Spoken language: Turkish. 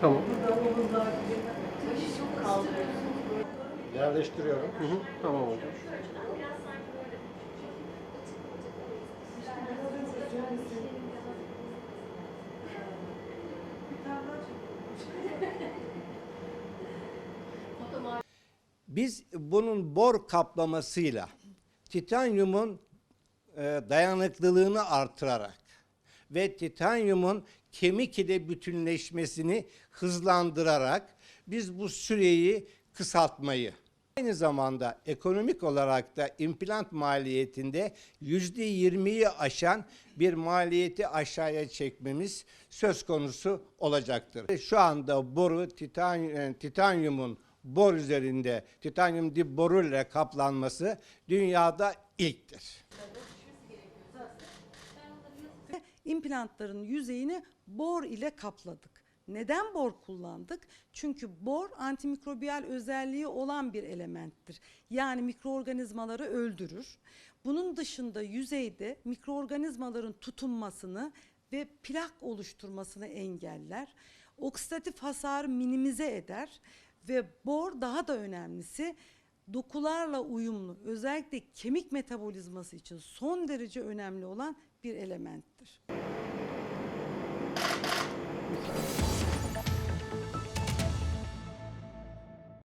Tamam. Yerleştiriyorum. Hı hı. Tamam hocam. Biz bunun bor kaplamasıyla titanyumun e, dayanıklılığını artırarak ve titanyumun kemik ile bütünleşmesini hızlandırarak biz bu süreyi kısaltmayı aynı zamanda ekonomik olarak da implant maliyetinde yüzde yirmiyi aşan bir maliyeti aşağıya çekmemiz söz konusu olacaktır. Şu anda boru titan, e, titanyumun bor üzerinde titanyum dip boru ile kaplanması dünyada ilktir. İmplantların yüzeyini bor ile kapladık. Neden bor kullandık? Çünkü bor antimikrobiyal özelliği olan bir elementtir. Yani mikroorganizmaları öldürür. Bunun dışında yüzeyde mikroorganizmaların tutunmasını ve plak oluşturmasını engeller. Oksidatif hasarı minimize eder ve bor daha da önemlisi dokularla uyumlu özellikle kemik metabolizması için son derece önemli olan bir elementtir.